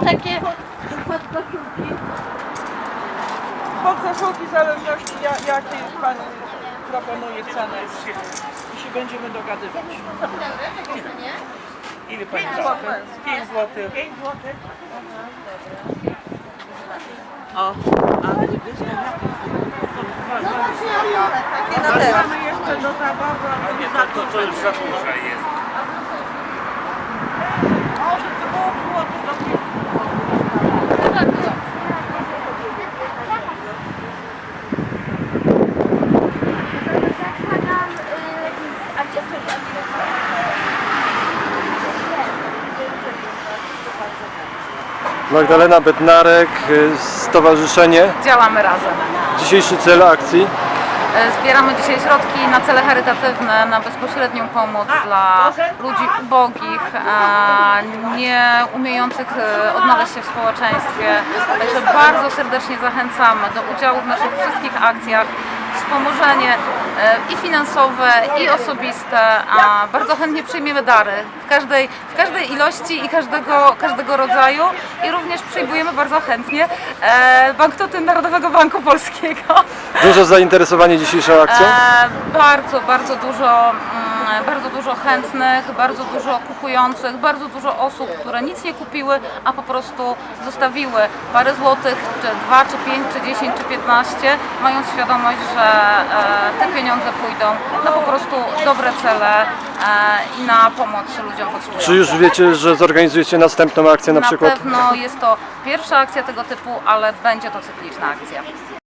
A takie Podkoszulki w zależności ja- jakiej Pan proponuje cenę i się będziemy dogadywać. Ile pani 5 da? zł. 5 zł. 5 zł. O, Takie na teraz. Mamy jeszcze do zabawy. a nie, to, już za duża jest. Może to było złoty do 5 zakładam, y, a gdzie to jest? Magdalena Bednarek, y, Stowarzyszenie. Działamy razem. Dzisiejszy cel akcji. E, Zbieramy dzisiaj środki na cele charytatywne, na bezpośrednią pomoc dla ludzi ubogich, nie umiejących e, odnaleźć się w społeczeństwie. Także bardzo serdecznie zachęcamy do udziału w naszych wszystkich akcjach. Wspomożenie e, i finansowe, i osobiste, a bardzo chętnie przyjmiemy dary w każdej, w każdej ilości i każdego, każdego rodzaju i również przyjmujemy bardzo chętnie e, banknoty Narodowego Banku Polskiego. Duże zainteresowanie dzisiejszą akcją. E, bardzo, bardzo dużo, mm, bardzo dużo chętnych, bardzo dużo kupujących, bardzo dużo osób, które nic nie kupiły, a po prostu zostawiły parę złotych, czy dwa, czy pięć, czy dziesięć, czy piętnaście, mając świadomość, że e, te pieniądze pójdą na po prostu dobre cele e, i na pomoc ludziom potrzebującym. Czy już wiecie, że zorganizujecie następną akcję na na przykład? pewno jest to pierwsza akcja tego typu, ale będzie to cykliczna akcja.